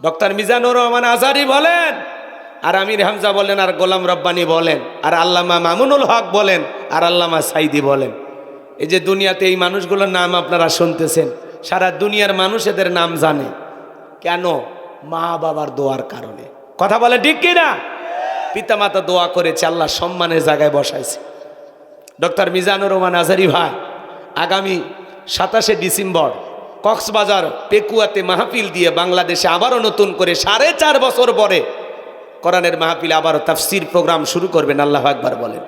Doctor Mizanur Rahman Azhari বলেন, আর আমির হামজা বলেন, আর গোলাম রব্বানি বলেন, আর আল্লামা মামুনুল হক বলেন, আর আল্লামা সাইদি বলেন। এই যে দুনিয়াতে এই মানুষগুলোর নাম আপনারা শুনতেছেন, সারা দুনিয়ার মানুষ এদের নাম জানে। কেন? মা বাবার দোয়ার কারণে। কথা বলে ঠিক কিনা পিতামাতা দোয়া করেছে, আল্লাহ সম্মানের জায়গায় বসাইছে। ডক্টর মিজানুর রহমান আজারি ভাই, আগামী সাতাশে ডিসেম্বর কক্সবাজার, পেকুয়াতে মাহফিল দিয়ে বাংলাদেশে আবারও নতুন করে সাড়ে চার বছর পরে কোরআনের মাহফিল আবারও তাফসির প্রোগ্রাম শুরু করবেন, আল্লাহ একবার বলেন।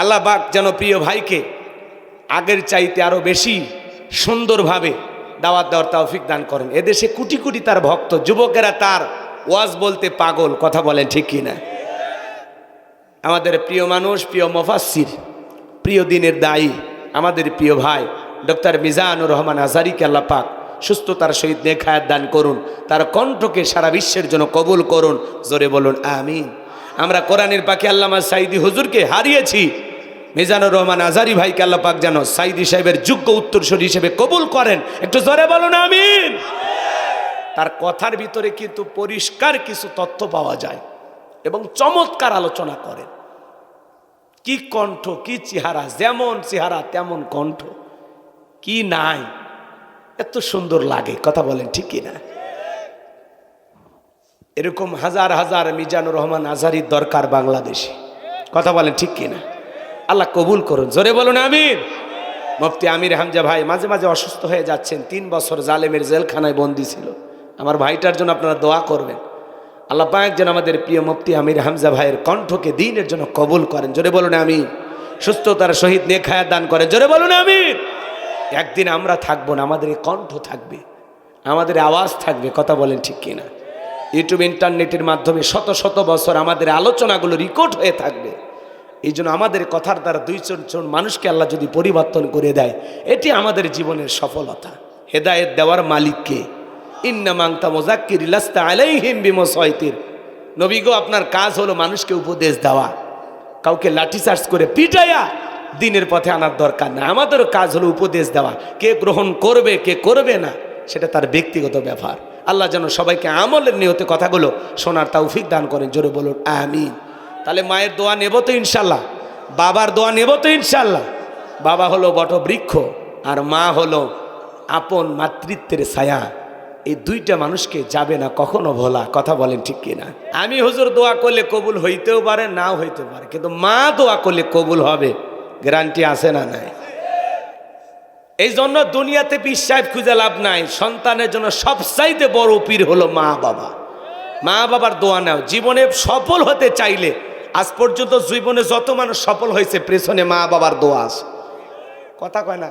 আল্লাহ বাক যেন প্রিয় ভাইকে আগের চাইতে আরও বেশি সুন্দরভাবে দাওয়াত দেওয়ার তৌফিক দান করেন। এদেশে কোটি কোটি তার ভক্ত, যুবকেরা তার ওয়াজ বলতে পাগল, কথা বলেন ঠিক কি না? আমাদের প্রিয় মানুষ, প্রিয় মফাসির প্রিয় দিনের দায়ী, আমাদের প্রিয় ভাই ডক্টর মিজানুর রহমান আজারিকে আল্লাহ পাক সুস্থতার সহিত নেখায়াত দান করুন, তার কণ্ঠকে সারা বিশ্বের জন্য কবুল করুন, জোরে বলুন, আমিন। আমরা কোরআনের পাখি আল্লামা সাইদি হুজুরকে হারিয়েছি। মিজানুর রহমান আজারি ভাইকে আল্লাহ পাক যেন সাইদি সাহেবের যোগ্য উত্তরসূরি হিসেবে কবুল করেন। একটু জোরে বলুন, আমিন। তার কথার ভিতরে কিন্তু পরিষ্কার কিছু তথ্য পাওয়া যায় এবং চমৎকার আলোচনা করেন। কি কণ্ঠ, কি চেহারা, যেমন চেহারা তেমন কণ্ঠ। কি নাই? এত সুন্দর লাগে, কথা বলেন ঠিক কি না এরকম হাজার হাজার মিজানুর রহমান আজারির দরকার বাংলাদেশে, কথা বলেন ঠিক কি না আল্লাহ কবুল করুন, জোরে বলুন আমির মুফতি আমির হামজা ভাই মাঝে মাঝে অসুস্থ হয়ে যাচ্ছেন, তিন বছর জালেমের জেলখানায় বন্দি ছিল। আমার ভাইটার জন্য আপনারা দোয়া করবেন। আল্লাহ পাক যেন আমাদের প্রিয় মুফতি আমির হামজা ভাইয়ের কণ্ঠকে দিনের জন্য কবুল করেন, জোরে বলুন আমি সুস্থতার সহিত নেখায়া দান করেন, জোরে বলুন আমি একদিন আমরা থাকব না, আমাদের কণ্ঠ থাকবে, আমাদের আওয়াজ থাকবে, কথা বলেন ঠিক কিনা? ইউটিউব, ইন্টারনেটের মাধ্যমে শত শত বছর আমাদের আলোচনাগুলো রেকর্ড হয়ে থাকবে। এই জন্য আমাদের কথার দ্বারা দুই জন মানুষকে আল্লাহ যদি পরিবর্তন করে দেয়, এটি আমাদের জীবনের সফলতা। হেদায়েত দেওয়ার মালিককে ইন্না মাংতা মোজাক্কির ইলাস্তা আলাইহিম বিমসয়তির নবী গো, আপনার কাজ হলো মানুষকে উপদেশ দেওয়া, কাউকে লাঠিচার্জ করে পিটাইয়া দিনের পথে আনার দরকার না আমাদেরও কাজ হলো উপদেশ দেওয়া। কে গ্রহণ করবে, কে করবে না, সেটা তার ব্যক্তিগত ব্যাপার। আল্লাহ যেন সবাইকে আমলের নিয়তে কথাগুলো শোনার তৌফিক দান করেন। জোরে বলুন, আমিন। তাহলে মায়ের দোয়া নেব তো ইনশাল্লাহ বাবার দোয়া নেব তো ইনশাল্লাহ বাবা হলো বটবৃক্ষ, আর মা হলো আপন মাতৃত্বের ছায়া। এই দুইটা মানুষকে যাবে না কখনো ভোলা, কথা বলেন ঠিক কিনা? আমি হুজুর দোয়া করলে কবুল হইতেও পারে, নাও হইতে পারে। কিন্তু মা দোয়া করলে কবুল হবে। গ্যারান্টি আছে না নাই? এই জন্য দুনিয়াতে পীর সাহেব খুঁজে লাভ নাই। সন্তানের জন্য সবচাইতে বড় পীর হলো মা বাবা। মা বাবার দোয়া নাও। জীবনে সফল হতে চাইলে আজ পর্যন্ত জীবনে যত মানুষ সফল হয়েছে, পেছনে মা বাবার দোয়া আছে। কথা কয় না?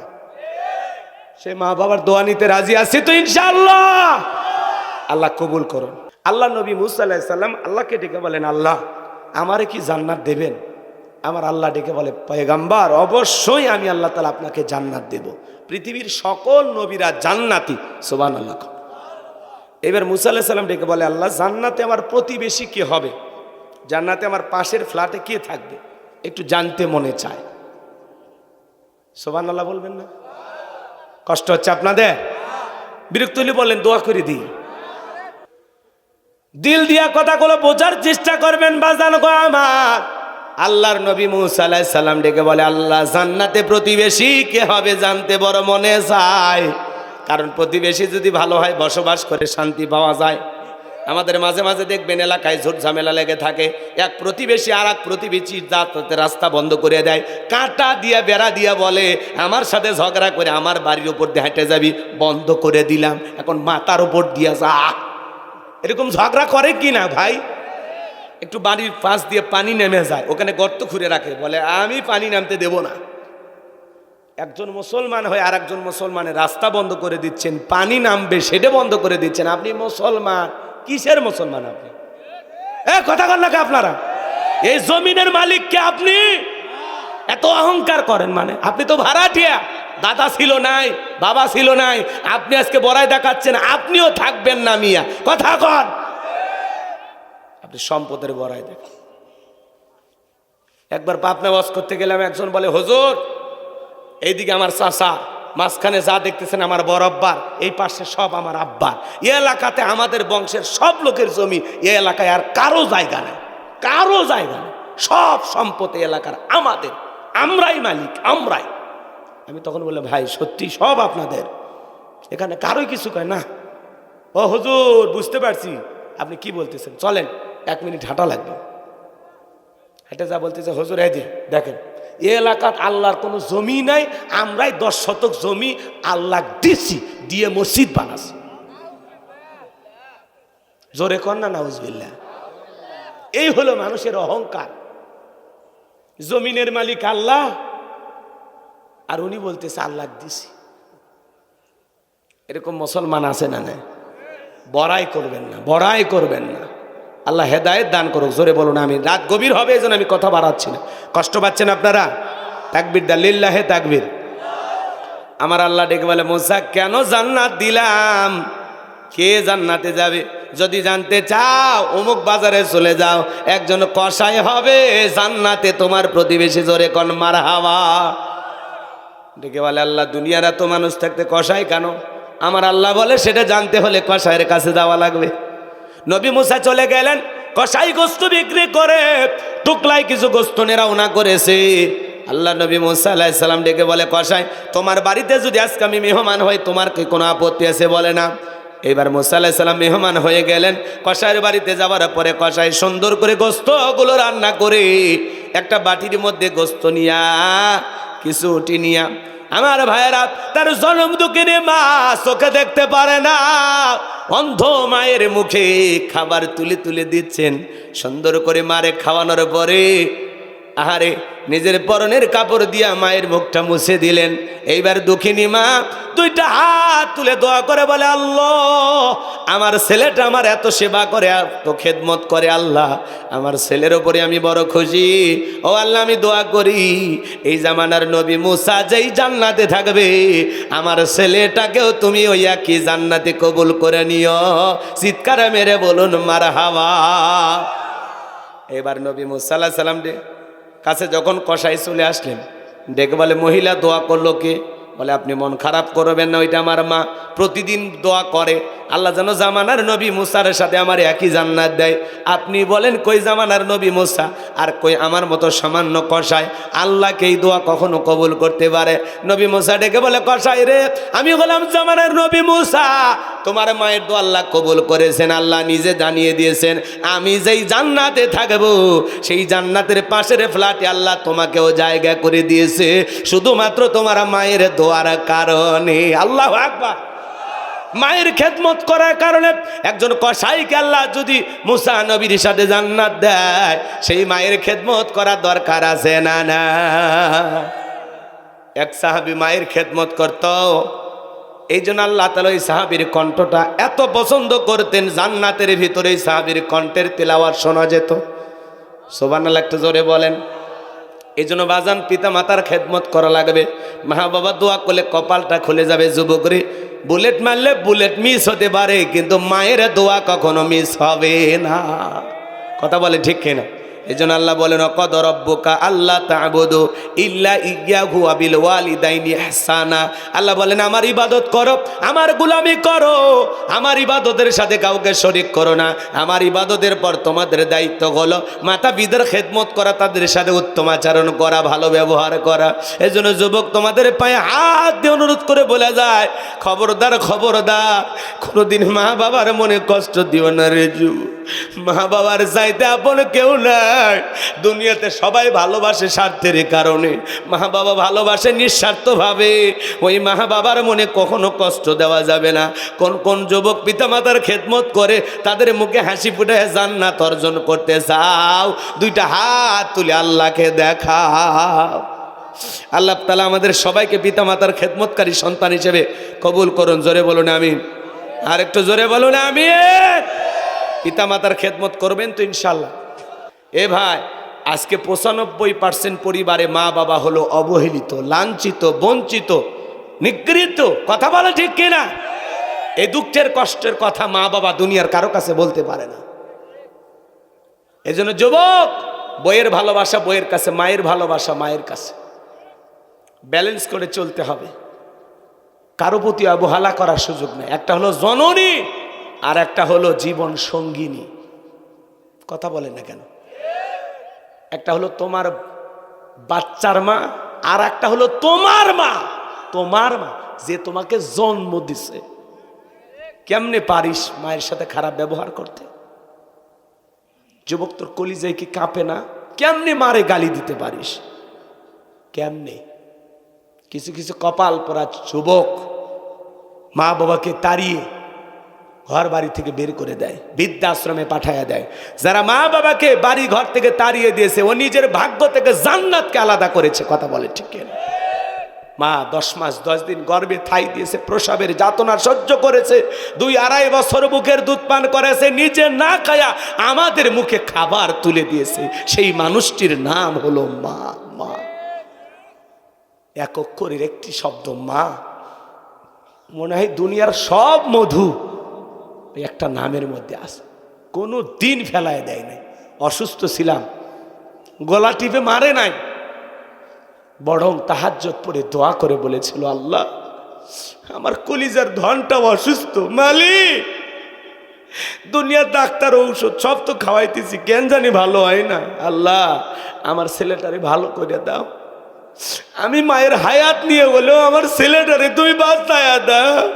সে মা বাবার দোয়া নিতে রাজি আছে তো ইনশাআল্লাহ। আল্লাহ কবুল করুন। আল্লাহ নবী মুসা সাল্লাম আল্লাহকে ডেকে বলেন, আল্লাহ, আমারে কি জান্নাত দেবেন? আমার আল্লাহ ডেকে বলে, পয়গাম্বার, অবশ্যই আমি আল্লাহ তালা আপনাকে জান্নাত দেব। পৃথিবীর সকল নবীরা জান্নাতি। সোবান আল্লাহ এবার মুসা আল্লাহ সাল্লাম ডেকে বলে, আল্লাহ, জান্নাতে আমার প্রতিবেশী কে হবে? জান্নাতে আমার পাশের ফ্ল্যাটে কে থাকবে? একটু জানতে মনে চায়। সোবান আল্লাহ বলবেন না? কষ্ট হচ্ছে আপনাদের? বিরক্ত হলে বলেন, দোয়া করে দিই। দিল দিয়া কথাগুলো বোঝার চেষ্টা করবেন, বাজান গো আমার। আল্লাহর নবী মুসা আলাইহিস সালাম ডেকে বলে, আল্লাহ জান্নাতে প্রতিবেশী, কে হবে জানতে বড় মনে চায়? কারণ প্রতিবেশী যদি ভালো হয়, বসবাস করে শান্তি পাওয়া যায়। আমাদের মাঝে মাঝে দেখবেন এলাকায় ঝুট ঝামেলা লেগে থাকে। এক প্রতিবেশী আর এক প্রতিবেশী যাতে রাস্তা বন্ধ করে দেয়। কাঁটা দিয়া, বেড়া দিয়া বলে, আমার সাথে ঝগড়া করে আমার বাড়ির উপর দিয়ে হেঁটে যাবি, বন্ধ করে দিলাম। এখন মাথার উপর দিয়া যা। এরকম ঝগড়া করে কি না ভাই? একটু বাড়ির পাশ দিয়ে পানি নেমে যায়, ওখানে গর্ত খুঁড়ে রাখে, বলে, আমি পানি নামতে দেব না। একজন মুসলমান হয়ে আর একজন মুসলমানের রাস্তা বন্ধ করে দিচ্ছেন, পানি নামবে সেটা বন্ধ করে দিচ্ছেন। আপনি মুসলমান, কিসের মুসলমান আপনি? এ, কথা কর নাকি আপনারা? এই জমিনের মালিককে আপনি? এত অহংকার করেন মানে। আপনি তো ভাড়াটিয়া। দাদা ছিল নাই, বাবা ছিল নাই, আপনি আজকে বড়াই দেখাচ্ছেন, আপনিও থাকবেন না মিয়া। কথা কন। আপনি সম্পদের বড়াই দেখেন একবার পাপনা বাস করতে গেলাম, একজন বলে, হুজুর, এইদিকে আমার চাষা মাঝখানে যা দেখতেছেন আমার বড় আব্বার, এই পাশে সব আমার আব্বার। এ এলাকাতে আমাদের বংশের সব লোকের জমি এ এলাকায় আর কারও জায়গা নেই, কারও জায়গা নেই। সব সম্পত্তি এলাকার আমাদের, আমরাই মালিক, আমরাই। আমি তখন বললাম, ভাই, সত্যি সব আপনাদের। এখানে কারোই কিছু কয় না? ও হুজুর, বুঝতে পারছি। আপনি কি বলতেছেন? চলেন। এক মিনিট হাঁটা লাগবে। হেঁটে যা বলতেছে, হুজুর যে, দেখেন, এ এলাকাত আল্লাহর কোনো জমি নাই, আমরাই দশ শতক জমি আল্লাহ দিছি, দিয়ে মসজিদ বানাছি। জোরে কর না নাউজবিল্লা এই হলো মানুষের অহংকার। জমিনের মালিক আল্লাহ, আর উনি বলতেছে, আল্লাহ দিছি। এরকম মুসলমান আছে না না বড়াই করবেন না, বড়াই করবেন না। আল্লাহ হেদায়েত দান করুক, জোরে বলুন আমি রাত গভীর হবে এই আমি কথা বাড়াচ্ছি না। কষ্ট পাচ্ছেন আপনারা? তাকবির দা, লিল্লাহে তাকবির। আমার আল্লাহ ডেকে বলে, মোসা, কেন জান্নাত দিলাম? কে জান্নাতে যাবে? যদি জানতে চাও, অমুক বাজারে চলে যাও। একজন কষাই হবে, জান্নাতে তোমার প্রতিবেশী জোরে কন মার হাওয়া ডেকে বলে, আল্লাহ, দুনিয়ার এত মানুষ থাকতে কষাই কেন? আমার আল্লাহ বলে, সেটা জানতে হলে কষাইয়ের কাছে যাওয়া লাগবে। নবী মুসা চলে গেলেন কষাই গোস্ত বিক্রি করে টুকলাই কিছু গোস্ত নেরাওনা করেছে। আল্লাহ নবী মুসা আলাহিসাল্লাম ডেকে বলে কষাই তোমার বাড়িতে যদি আজকে আমি মেহমান হই, তোমার কি কোনো আপত্তি আছে বলে না? এবার মুসা আলাহিসাল্লাম মেহমান হয়ে গেলেন কষাইয়ের বাড়িতে যাওয়ার পরে কষাই সুন্দর করে গোস্তগুলো রান্না করে একটা বাটির মধ্যে গোস্ত নিয়া, কিছু উঠি নিয়া আমার ভাইয়েরা, তার জনম দুঃখিনী মা চোখে দেখতে পারে না। অন্ধ মায়ের মুখে খাবার তুলে তুলে দিচ্ছেন। সুন্দর করে মারে খাওয়ানোর পরে আহারে, নিজের পরনের কাপড় দিয়া মায়ের মুখটা মুছে দিলেন। এইবার দুঃখিনী মা, দুইটা হাত তুলে দোয়া করে বলে, আল্লাহ, আমার ছেলেটা আমার এত সেবা করে, এত খেদমত করে, আল্লাহ, আমার ছেলের ওপরে আমি বড় খুশি। ও আল্লাহ, আমি দোয়া করি, এই জামানার নবী মুসা যেই জান্নাতে থাকবে, আমার ছেলেটাকেও তুমি ওই একই জান্নাতে কবুল করে নিও। চিৎকার মেরে বলুন মার হাওয়া এবার নবী মুসা আল্লাহ সাল্লাম ডে কাছে যখন কষাই চলে আসলেন দেখবালে মহিলা দোয়া করল কে? বলে, আপনি মন খারাপ করবেন না, ওইটা আমার মা প্রতিদিন দোয়া করে। আল্লাহ যেন জামানার নবী মুসার সাথে আমার একই জান্নাত দেয়। আপনি বলেন, কই জামানার নবী মুসা? আর কই, আমার মতো সামান্য কষায় আল্লাহকে এই দোয়া কখনো কবুল করতে পারে? নবী মুসা ডেকে বলে কষাই রে, আমি বললাম জামানার নবী মুসা। তোমার মায়ের দোয়া আল্লাহ কবুল করেছেন, আল্লাহ নিজে জানিয়ে দিয়েছেন, আমি যেই জান্নাতে থাকব, সেই জান্নাতের পাশের ফ্ল্যাটে আল্লাহ তোমাকেও জায়গা করে দিয়েছে। শুধুমাত্র তোমার মায়ের দোয়ার কারণে, আল্লাহ আকবার। মায়ের খেদমত করার কারণে একজন কসাইকে আল্লাহ যদি মুসা নবীর সাথে জান্নাত দেয়, সেই মায়ের খেদমত করার দরকার আছে না না? এক সাহাবি মায়ের খেদমত করত। এই জন্য আল্লাহ তালা ওই সাহাবির কণ্ঠটা এত পছন্দ করতেন, জান্নাতের ভিতরে সাহাবির কণ্ঠের তেলাওয়ার শোনা যেত। সোবান একটু জোরে বলেন। এই জন্য বাজান পিতা মাতার খেদমত করা লাগবে। মা বাবা দোয়া করলে কপালটা খুলে যাবে যুবকরে। বুলেট মারলে বুলেট মিস হতে পারে, কিন্তু মায়ের দোয়া কখনো মিস হবে না। কথা বলে ঠিক কিনা? এই জন্য আল্লাহ বলেন কদ রব্বুকা আল্লাহ তাবুদু ইল্লা ইয়াহু আবিল ওয়ালিদাইনি ইহসানা। আল্লাহ বলেন, আমার ইবাদত করো, আমার গুলামি করো। আমার ইবাদতের সাথে কাউকে শরিক করো না। আমার ইবাদতের পর তোমাদের দায়িত্ব হলো মাতা বিদের খেদমত করা, তাদের সাথে উত্তম আচরণ করা, ভালো ব্যবহার করা। এই জন্য যুবক তোমাদের পায়ে হাত দিয়ে অনুরোধ করে বলে যায়, খবরদার খবরদার, কোনোদিন মা বাবার মনে কষ্ট দিও না রে যু মা বাবার চাইতে আপন কেউ নাই দুনিয়াতে সবাই ভালোবাসে স্বার্থের কারণে। মা বাবা ভালোবাসে নিঃস্বার্থভাবে। ওই মা বাবার মনে কখনো কষ্ট দেওয়া যাবে না। কোন কোন যুবক পিতামাতার খেদমত করে তাদের মুখে হাসি ফুটে জান্নাত অর্জন করতে চাও দুইটা হাত তুলে আল্লাহকে দেখাও। আল্লাহ তালা আমাদের সবাইকে পিতামাতার খেদমতকারী সন্তান হিসেবে কবুল করুন। জোরে বলুন আমি আর একটু জোরে বলুন আমি পিতামাতার খেদমত করবেন তো ইনশাল্লাহ এ ভাই, আজকে পঁচানব্বই পার্সেন্ট পরিবারে মা বাবা হলো অবহেলিত, লাঞ্ছিত, বঞ্চিত, নিগৃহীত। কথা বলে ঠিক কিনা? এই দুঃখের, কষ্টের কথা মা বাবা দুনিয়ার কারও কাছে বলতে পারে না। এই জন্য যুবক, বইয়ের ভালোবাসা বইয়ের কাছে, মায়ের ভালোবাসা মায়ের কাছে। ব্যালেন্স করে চলতে হবে। কারও প্রতি অবহেলা করার সুযোগ নেই। একটা হলো জননী, আর একটা হলো জীবন সঙ্গিনী। কথা বলে না কেন? একটা হলো তোমার বাচ্চার মা, আর একটা হলো তোমার মা। তোমার মা যে তোমাকে জন্ম দিছে। কেমনে পারিস মায়ের সাথে খারাপ ব্যবহার করতে? যুবক তোর কলিজায় কি কাঁপে না? কেমনে মারে গালি দিতে পারিস? কেমনে? কিছু কিছু কপাল পরা যুবক মা বাবাকে তাড়িয়ে ঘর বাড়ি থেকে বের করে দেয়, বৃদ্ধাশ্রমে পাঠাইয়া দেয়। যারা মা বাবাকে বাড়ি ঘর থেকে তাড়িয়ে দিয়েছে, ও নিজের ভাগ্য থেকে জান্নাতকে আলাদা করেছে, কথা বলে ঠিক? মা দশ মাস, দশ দিন গর্বে থাই দিয়েছে, প্রসবের যাতনা সহ্য করেছে, দুই আড়াই বছর মুখের দুধ পান করেছে, নিজে না খায়া আমাদের মুখে খাবার তুলে দিয়েছে। সেই মানুষটির নাম হলো মা মা। এক অক্ষরের একটি শব্দ, মা। মনে হয় দুনিয়ার সব মধু একটা নামের মধ্যে আছে। কোনো দিন ফেলায় দেয় নাই। অসুস্থ ছিলাম। গলা টিপে মারে নাই। বরং তাহাজ্জত পরে দোয়া করে বলেছিল, আল্লাহ, আমার কলিজার ধনটা অসুস্থ। মালিক, দুনিয়ার ডাক্তার ঔষধ সব তো খাওয়াইতেছি। কেন জানি ভালো হয় না। আল্লাহ, আমার ছেলেটারে ভালো করে দাও। আমি মায়ের হায়াত নিয়ে বলেও আমার ছেলেটারে তুমি বাঁচায়া দাও।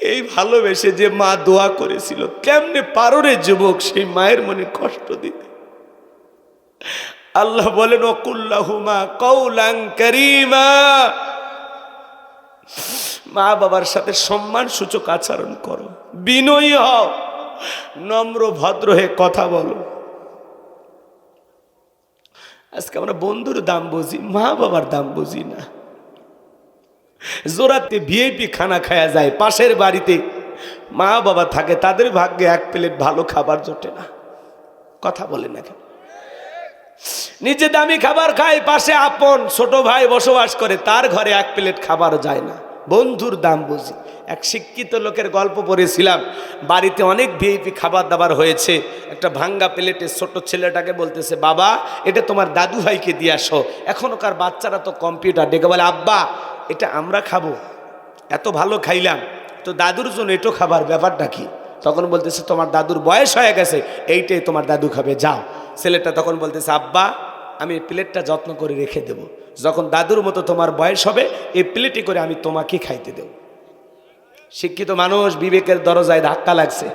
এই ভালোবেসে যে মা দোয়া করেছিল, কেমনে পারো যুবক সেই মায়ের মনে কষ্ট দিতে আল্লাহ বলেন, অকুল্লাহুমা কৌলাং করিমা। মা বাবার সাথে সম্মান সূচক আচরণ করো, বিনয়ী হও, নম্র ভদ্র হয়ে কথা বলো। আজকে আমরা বন্ধুর দাম বুঝি, মা বাবার দাম বুঝি না। জোরাতে ভিআইপি খানা খায়া যায়, পাশের বাড়িতে। মা বাবা থাকে, তাদের ভাগ্যে এক প্লেট ভালো খাবার জোটে না। কথা বলে না কেন? নিজে দামি খাবার খায়, পাশে আপন, ছোট ভাই বসবাস করে, তার ঘরে এক প্লেট খাবার যায় না। বন্ধুর দাম বুঝি। এক শিক্ষিত লোকের গল্প পড়েছিলাম, বাড়িতে অনেক ভিআইপি খাবার দাবার হয়েছে। একটা ভাঙ্গা প্লেটে ছোট ছেলেটাকে বলতেছে, বাবা, এটা তোমার দাদু ভাইকে দিয়ে আসো। এখনকার বাচ্চারা তো কম্পিউটার, ডেকে বলে, আব্বা এটা আমরা খাব। এত ভালো খাইলাম, তো দাদুর জন্য এটো খাবার ব্যাপারটা কি? তখন বলতেছে, তোমার দাদুর বয়স হয়ে গেছে, এইটাই তোমার দাদু খাবে, যাও। ছেলেটা তখন বলতেছে, আব্বা, আমি প্লেটটা যত্ন করে রেখে দেব। যখন দাদুর মতো তোমার বয়স হবে, এই প্লেটে করে আমি তোমাকে খাইতে দেব। শিক্ষিত মানুষ বিবেকের দরজায় ধাক্কা লাগছে।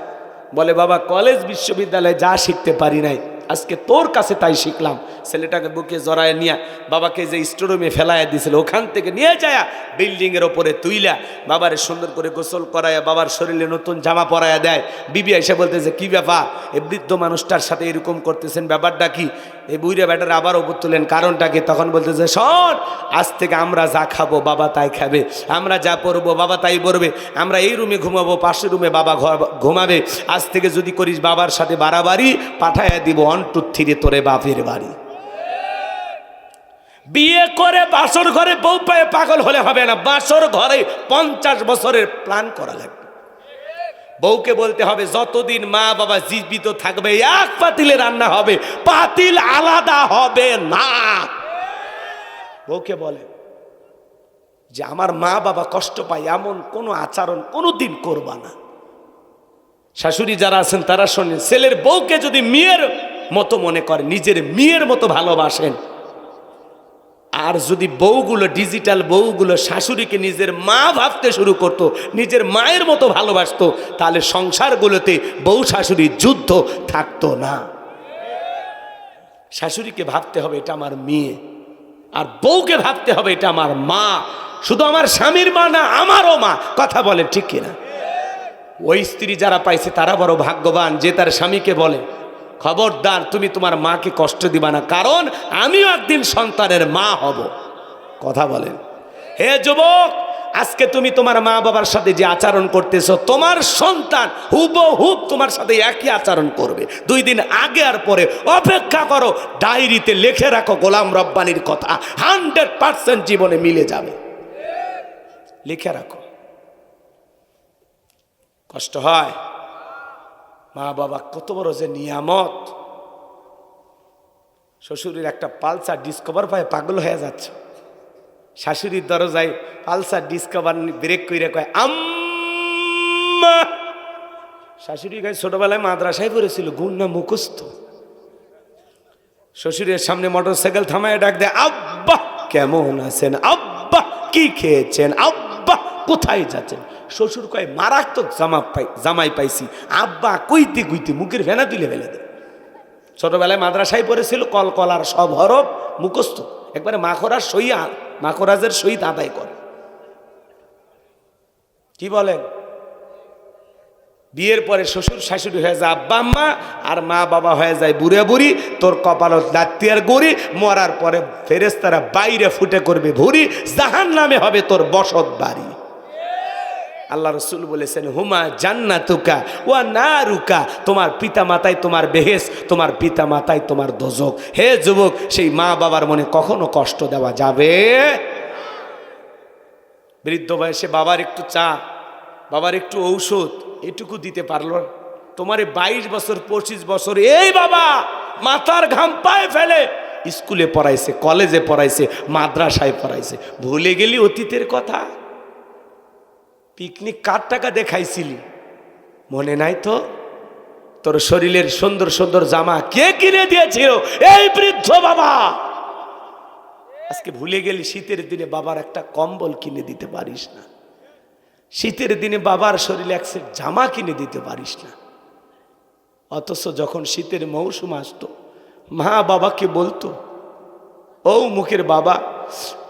বলে, বাবা, কলেজ, বিশ্ববিদ্যালয়ে যা শিখতে পারি নাই আজকে তোর কাছে তাই শিখলাম। ছেলেটাকে বুকে জড়ায় নিয়ে বাবাকে যে স্টোরুমে ফেলাইয়া দিয়েছিল, ওখান থেকে নিয়ে যায়, বিল্ডিংয়ের ওপরে তুইলা বাবারে সুন্দর করে গোসল করায়া, বাবার শরীরে নতুন জামা পরায়া দেয়। বিবি এসে বলতেছে, কি ব্যাপার? এই বৃদ্ধ মানুষটার সাথে এরকম করতেছেন? ব্যাপারটা কি? এই বুড়ে ব্যাটার আবার ওপর তুলেন। কারণটা কি? তখন বলতেছে শোন, আজ থেকে আমরা যা খাব, বাবা তাই খাবে। আমরা যা পরবো, বাবা তাই পরবে। আমরা এই রুমে ঘুমাবো, পাশের রুমে বাবা ঘুমাবে। আজ থেকে যদি করিস বাবার সাথে বাড়াবাড়ি, পাঠাইয়া দিব অন টু থ্রি তোরে বাপের বাড়ি। বিয়ে করে বাসর ঘরে বউ পায়ে পাগল হলে হবে না। বাসর ঘরে পঞ্চাশ বছরের প্ল্যান করা লাগবে। বউকে বলতে হবে, যতদিন মা বাবা জীবিত থাকবে, এক পাতিলে রান্না হবে, পাতিল আলাদা হবে না। বউকে বলে যে, আমার মা বাবা কষ্ট পায়, এমন কোনো আচরণ কোনো দিন করবা না। শাশুড়ি যারা আছেন, তারা শোনেন, ছেলের বউকে যদি মেয়ের মতো মনে করে, নিজের মেয়ের মতো ভালোবাসেন আর যদি বউগুলো ডিজিটাল বউগুলো শাশুড়িকে নিজের মা ভাবতে শুরু করতো, নিজের মায়ের মতো ভালোবাসতো, তাহলে সংসারগুলোতে বউ শাশুড়ির যুদ্ধ থাকতো না। শাশুড়িকে ভাবতে হবে, এটা আমার মেয়ে। আর বউকে ভাবতে হবে, এটা আমার মা। শুধু আমার স্বামীর মা না, আমারও মা। কথা বলে ঠিক কিনা? ওই স্ত্রী যারা পাইছে, তারা বড় ভাগ্যবান, যে তার স্বামীকে বলে খবরদার, তুমি তোমার মাকে কষ্ট দিবা না, কারণ আমিও একদিন সন্তানের মা হব। কথা বলেন। হে যুবক, আজকে তুমি তোমার মা বাবার সাথে যে আচরণ করতেছো, তোমার সন্তান হুবহুব তোমার সাথে একই আচরণ করবে। দুই দিন আগে আর পরে অপেক্ষা করো, ডায়েরিতে লিখে রাখো গোলাম রব্বানির কথা, হান্ড্রেড পার্সেন্ট জীবনে মিলে যাবে। লিখে রাখো। কষ্ট হয়? মা বাবা কত বড় যে নিয়ামত। শ্বশুরের একটা পালসার ডিসকভার পায়, পাগল হয়ে যাচ্ছে। শাশুড়ির দরজায় পালসার ডিসকভার ব্রেক করে কয়, আম্মা! শাশুড়ি গায়ে ছোটবেলায় মাদ্রাসায় পড়েছিল গুণ না মুখস্থ। শ্বশুরের সামনে মোটর সাইকেল থামায় ডাক দেয়, আব্বা, কেমন আছেন? আব্বা, কি খেয়েছেন? আব্বা, কোথায় যাচ্ছেন? শ্বশুর কয় মারাত্মক জামা পাই, জামাই পাইছি। আব্বা কইতে কইতে মুখের ভেনা তুলে ফেলে দেয়। ছোটবেলায় মাদ্রাসায় পড়েছিল, কল কলার সব হরফ মুখস্থ। একবারে মাখরার সই মাখরাজের সহিত আদায় করে। কি বলেন? বিয়ের পরে শ্বশুর শাশুড়ি হয়ে যায় আব্বা, আম্মা, আর মা বাবা হয়ে যায় বুড়ে বুড়ি। তোর কপালত লাত্তি আর গড়ি, মরার পরে ফেরেস্তারা বাইরে ফুটে করবে ভুরি জাহান নামে হবে তোর বসত বাড়ি। আল্লাহ রসুল বলেছেন, হুমা জান্নাতুকা ওয়া না রুকা তোমার পিতা মাতায় তোমার বেহেস তোমার পিতা মাতায় তোমার দোজক। হে যুবক, সেই মা বাবার মনে কখনো কষ্ট দেওয়া যাবে? বৃদ্ধ বয়সে বাবার একটু চা, বাবার একটু ঔষধ, এটুকু দিতে পারল। তোমার বাইশ বছর, পঁচিশ বছর, এই বাবা, মাথার ঘাম পায়ে ফেলে। স্কুলে পড়াইছে, কলেজে পড়াইছে, মাদ্রাসায় পড়াইছে। ভুলে গেলি অতীতের কথা? পিকনিক কার টাকা দেখাইছিলি মনে নাই তো? তোর শরীরের সুন্দর সুন্দর জামা কে কিনে দিয়েছিল? এই বৃদ্ধ বাবা! আজকে ভুলে গেলি, শীতের দিনে বাবার একটা কম্বল কিনে দিতে পারিস না। শীতের দিনে বাবার শরীরে এক সেট জামা কিনে দিতে পারিস না। অথচ যখন শীতের মৌসুম আসতো, মা বাবাকে বলতো, ও মুখের বাবা,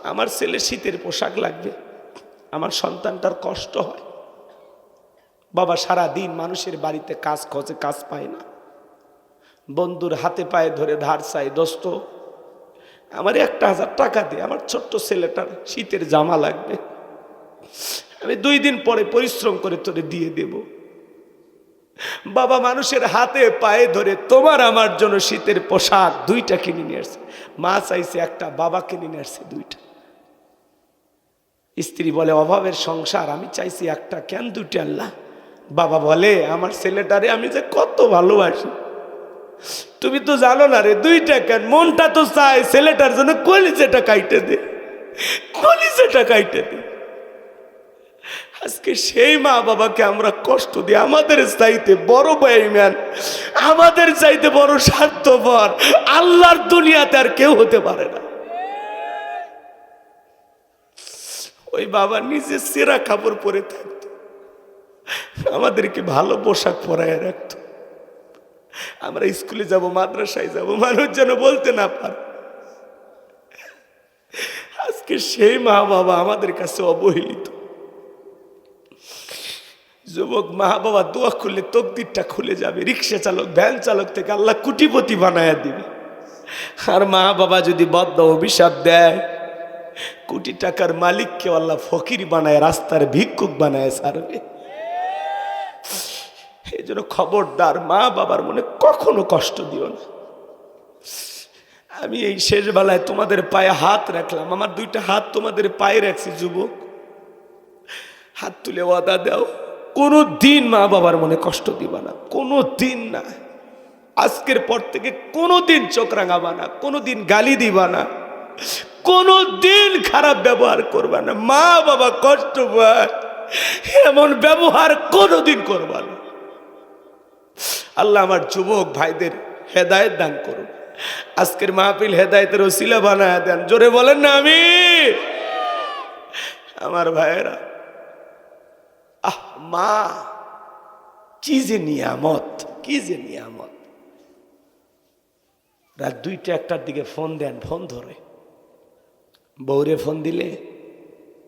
আমার ছেলে শীতের পোশাক লাগবে। আমার সন্তানটার কষ্ট হয়। বাবা সারা দিন মানুষের বাড়িতে কাজ খোঁজে, কাজ পায় না। বন্ধুর হাতে পায়ে ধরে ধার চাই দোস্ত, আমার একটা হাজার টাকা দে, আমার ছোট্ট ছেলেটার শীতের জামা লাগবে। আমি দুই দিন পরে পরিশ্রম করে তোরে দিয়ে দেব। বাবা মানুষের হাতে পায়ে ধরে তোমার আমার জন্য শীতের পোশাক দুইটা কিনে নিয়ে আসছে। মা চাইছে একটা, বাবা কিনে নিয়ে আসছে দুইটা। স্ত্রী বলে, অভাবের সংসার, আমি চাইছি একটা কেন দুইটা আল্লাহ? বাবা বলে, আমার ছেলেটারে আমি যে কত ভালোবাসি। তুমি তো জানো না রে, দুইটা কেন? মনটা তো চায় ছেলেটার জন্য কলিজেটা কাইটে দে, কলিজেটা কাইটে দে। আজকে সেই মা বাবাকে আমরা কষ্ট দিই। আমাদের চাইতে বড় বেঈমান, আমাদের চাইতে বড় স্বার্থপর, আল্লাহর দুনিয়াতে আর কেউ হতে পারে না। ওই বাবা নিজে সেরা কাপড় পরে থাকতো। আমাদেরকে ভালো পোশাক পরায় রাখত। আমরা স্কুলে যাব, মাদ্রাসায় যাব, মানুষ যেন বলতে না পারে। আজকে সেই মা বাবা আমাদের কাছে অবহেলিত। যুবক মা বাবা দোয়া খুললে তকদিরটা খুলে যাবে, রিক্সা চালক, ভ্যান চালক থেকে আল্লাহ কুটিপতি বানায়া দিবে। আর মা বাবা যদি বদ্ধ অভিশাপ দেয় কোটি টাকার মালিককে আল্লাহ ফকির বানায়, রাস্তার ভিক্ষুক বানায় সারবে। এই জন্য খবরদার মা বাবার মনে কখনো কষ্ট দিও না। আমি এই শেষ বেলায় তোমাদের পায়ে হাত রাখলাম। আমার দুইটা হাত তোমাদের পায়ে রাখছি, যুবক। হাত তুলে ওয়াদা দাও। কোনো দিন মা বাবার মনে কষ্ট দিবা না। কোনো দিন না। আজকের পর থেকে কোনো দিন চোখ রাঙাবা না। কোনো দিন গালি দিবা না। কোনো দিন খারাপ ব্যবহার করবা না। মা বাবা কষ্ট এমন ব্যবহার কোনো দিন করবা না। আল্লাহ আমার যুবক ভাইদের হেদায়েত দান করুন। আজকের মাহফিল হেদায়েতের ওসিলা বানায় দেন। জোরে বলেন না আমি আমার ভাইয়েরা, আহ মা, কি যে নিয়ামত, কি যে নিয়ামত। রাত দুইটা একটার দিকে ফোন দেন, ফোন ধরে। বউরে ফোন দিলে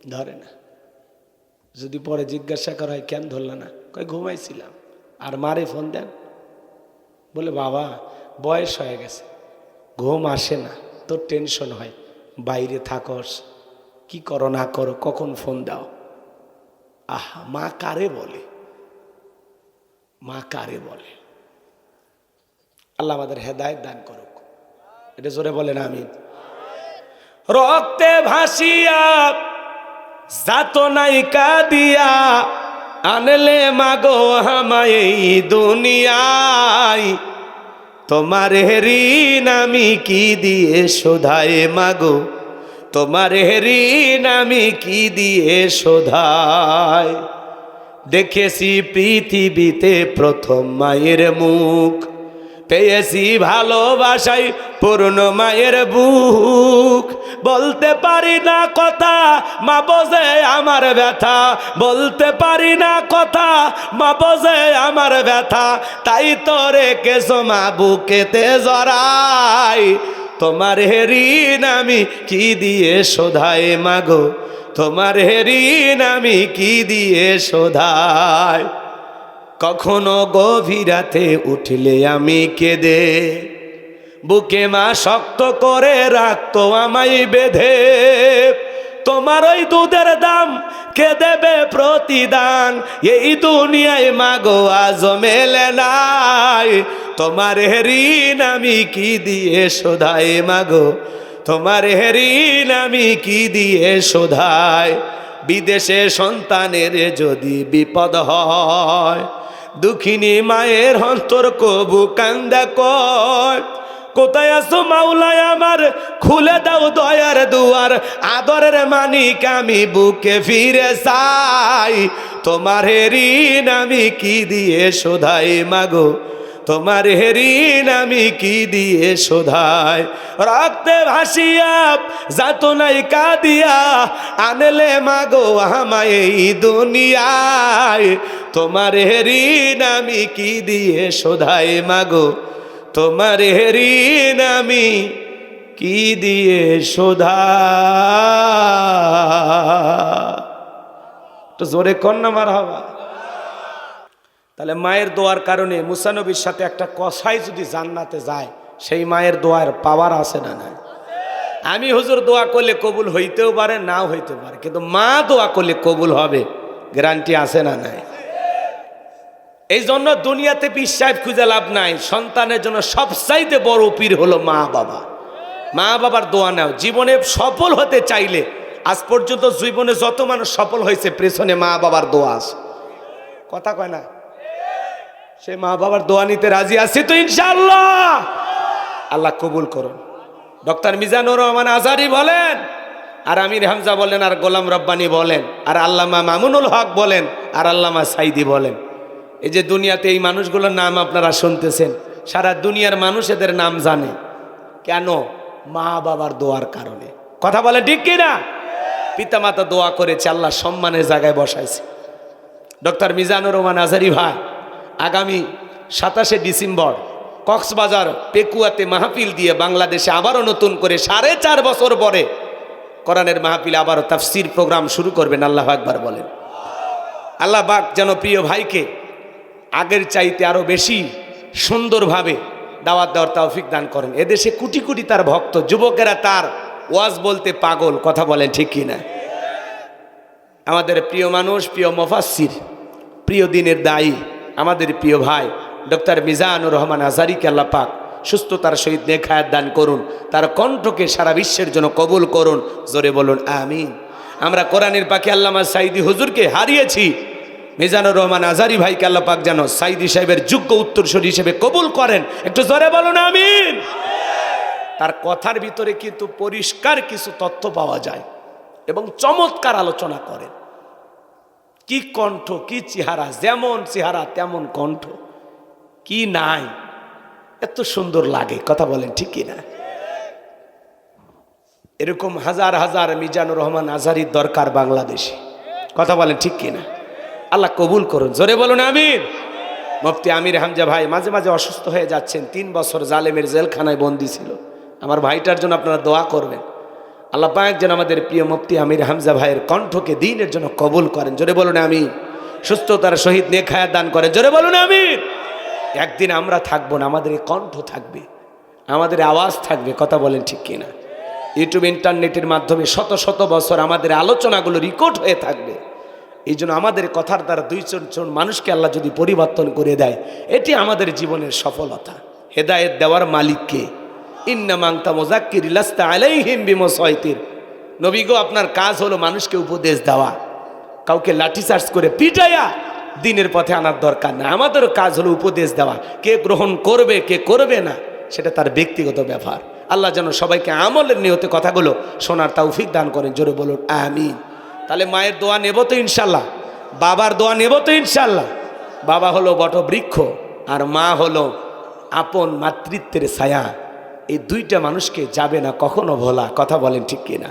ধরে না। যদি পরে জিজ্ঞাসা করা হয়, কেন ধরল না? কয়, ঘুমাইছিলাম। আর মারে ফোন দেন। বলে, বাবা, বয়স হয়ে গেছে। ঘুম আসে না, তোর টেনশন হয়। বাইরে থাকস, কি করো, না করো, কখন ফোন দাও? আহা, মা কারে বলে? মা কারে বলে? আল্লাহ আমাদের হেদায়ত দান করুক। এটা জোরে বলেন আমি রক্তে ভাসিয়া যাত নাই কাদিয়া, আনলে মাগো হামায় দুনিয়ায়। তোমার ঋণ আমি কি দিয়ে শোধায় মাগো? তোমার ঋণ আমি কি দিয়ে শোধাই? দেখেছি পৃথিবীতে প্রথম মায়ের মুখ। পেয়েছি ভালোবাসাই পূর্ণ মায়ের বুক। বলতে পারি না কথা, মা বোঝে আমার ব্যথা। বলতে পারি না কথা, মা বোঝে আমার ব্যথা। তাই তো রেখেছো মা বুকেতে জড়াই তোমার হেরিন আমি কি দিয়ে শোধাই মাগো তোমার হেরিন আমি কি দিয়ে শোধাই? কখনো গভীরাতে উঠলে আমি কেঁদে। বুকে মা শক্ত করে রাখতো আমায় বেঁধে। তোমার ওই দুধের দাম কে দেবে প্রতিদান? এই দুনিয়ায় মাগো আজ মেলে নাই। তোমার ঋণ আমি কি দিয়ে শোধাই মাগো? তোমার ঋণ আমি কি দিয়ে শোধাই? বিদেশে সন্তানের যদি বিপদ হয় দুঃখিনী মায়ের অন্তর কবু কান্দা কয়, কোথায় আসো মাওলায় আমার? খুলে দাও দয়ার দুয়ার, আদরের মানিক আমি বুকে ফিরে চাই। তোমার ঋণ আমি কি দিয়ে শোধাই মাগো? তোমার হেরিন আমি কি দিয়ে শোধাই? রক্তে ভাসিয়া যাত নাই কাদিয়া আনলে মাগো আমায় দুনিয়ায়। তোমার হেরিন আমি কি দিয়ে শোধাই মাগো? তোমার হেরিন আমি কি দিয়ে শোধা তো জোরে কন্যা মার হবা। তাহলে মায়ের দোয়ার কারণে মুসানবীর সাথে একটা কষাই যদি জান্নাতে যায়, সেই মায়ের দোয়ার পাওয়ার আছে না না আমি হুজুর দোয়া করলে কবুল হইতেও পারে, নাও হইতে পারে, কিন্তু মা দোয়া করলে কবুল হবে, গ্যারান্টি আছে না নাই? এই জন্য দুনিয়াতে বিশ্বাস খুঁজে লাভ নাই, সন্তানের জন্য সবচাইতে বড় পীর হলো মা বাবা। মা বাবার দোয়া নাও, জীবনে সফল হতে চাইলে, আজ পর্যন্ত জীবনে যত মানুষ সফল হয়েছে, পেছনে মা বাবার দোয়া আছে। কথা কয় না? সে মা বাবার দোয়া নিতে রাজি আছে তো ইনশাআল্লাহ। আল্লাহ কবুল করুন ডক্টর মিজানুর রহমান আজারি বলেন, আর আমির হামজা বলেন, আর গোলাম রব্বানি বলেন, আর আল্লামা মামুনুল হক বলেন, আর আল্লামা সাইদি বলেন। এই যে দুনিয়াতে এই মানুষগুলোর নাম আপনারা শুনতেছেন, সারা দুনিয়ার মানুষ এদের নাম জানে। কেন? মা বাবার দোয়ার কারণে। কথা বলে ঠিক কিনা পিতামাতা দোয়া করেছে, আল্লাহ সম্মানের জায়গায় বসাইছে। ডক্টর মিজানুর রহমান আজারি ভাই আগামী সাতাশে ডিসেম্বর কক্সবাজার পেকুয়াতে মাহফিল দিয়ে বাংলাদেশে আবারও নতুন করে সাড়ে চার বছর পরে কোরআনের মাহফিল আবারও তাফসির প্রোগ্রাম শুরু করবেন, আল্লাহ একবার বলেন। আল্লাহ বাক যেন প্রিয় ভাইকে আগের চাইতে আরও বেশি সুন্দরভাবে দাওয়াত দেওয়ার তৌফিক দান করেন। এদেশে কোটি কোটি তার ভক্ত, যুবকেরা তার ওয়াজ বলতে পাগল, কথা বলেন ঠিক কিনা আমাদের প্রিয় মানুষ, প্রিয় মফাসির প্রিয় দিনের দায়ী আমাদের প্রিয় ভাই, ডক্টর মিজানুর রহমান আজারিকে আল্লাহ পাক সুস্থতার সহিত নেখায়াত দান করুন, তার কণ্ঠকে সারা বিশ্বের জন্য কবুল করুন, জোরে বলুন, আমিন। আমরা কোরআনের পাখি আল্লামা সাইদি হুজুরকে হারিয়েছি। মিজানুর রহমান আজারি ভাইকে আল্লাহ পাক যেন সাইদি সাহেবের যোগ্য উত্তরসূরি হিসেবে কবুল করেন। একটু জোরে বলুন, আমিন। তার কথার ভিতরে কিন্তু পরিষ্কার কিছু তথ্য পাওয়া যায় এবং চমৎকার আলোচনা করেন। কি কণ্ঠ, কি চেহারা, যেমন চেহারা তেমন কণ্ঠ। কি নাই, এত সুন্দর লাগে, কথা বলেন ঠিক কি না এরকম হাজার হাজার মিজানুর রহমান আজারির দরকার বাংলাদেশে, কথা বলেন ঠিক কি না আল্লাহ কবুল করুন, জোরে বলুন আমির মুফতি আমির হামজা ভাই মাঝে মাঝে অসুস্থ হয়ে যাচ্ছেন, তিন বছর জালেমের জেলখানায় বন্দি ছিল। আমার ভাইটার জন্য আপনারা দোয়া করবেন। আল্লাহ পাক যেন আমাদের প্রিয় মুফতি আমির হামজা ভাইয়ের কণ্ঠকে দিনের জন্য কবুল করেন। জোরে বলুন আমি সুস্থতার সহিত নেখায়া দান করেন। জোরে বলুন আমি একদিন আমরা থাকব না, আমাদের কণ্ঠ থাকবে, আমাদের আওয়াজ থাকবে, কথা বলেন ঠিক কিনা। ইউটিউব, ইন্টারনেটের মাধ্যমে শত শত বছর আমাদের আলোচনাগুলো রেকর্ড হয়ে থাকবে। এই জন্য আমাদের কথার দ্বারা দুই জন মানুষকে আল্লাহ যদি পরিবর্তন করে দেয়, এটি আমাদের জীবনের সফলতা। হেদায়েত দেওয়ার মালিককে ইন্না মাংতা মোজাক্কির লাস্তা আলাইহিম বিমসয়তির নবী গো, আপনার কাজ হলো মানুষকে উপদেশ দেওয়া। কাউকে লাঠিচার্জ করে পিটাইয়া দিনের পথে আনার দরকার না আমাদেরও কাজ হলো উপদেশ দেওয়া। কে গ্রহণ করবে, কে করবে না, সেটা তার ব্যক্তিগত ব্যাপার। আল্লাহ যেন সবাইকে আমলের নিহতে কথাগুলো শোনার তৌফিক দান করেন। জোরে বলুন, আমিন। তাহলে মায়ের দোয়া নেব তো ইনশাল্লাহ বাবার দোয়া নেব তো ইনশাল্লাহ বাবা হলো বটবৃক্ষ, আর মা হলো আপন মাতৃত্বের ছায়া। এই দুইটা মানুষকে যাবে না কখনো ভোলা কথা বলেন ঠিক কিনা?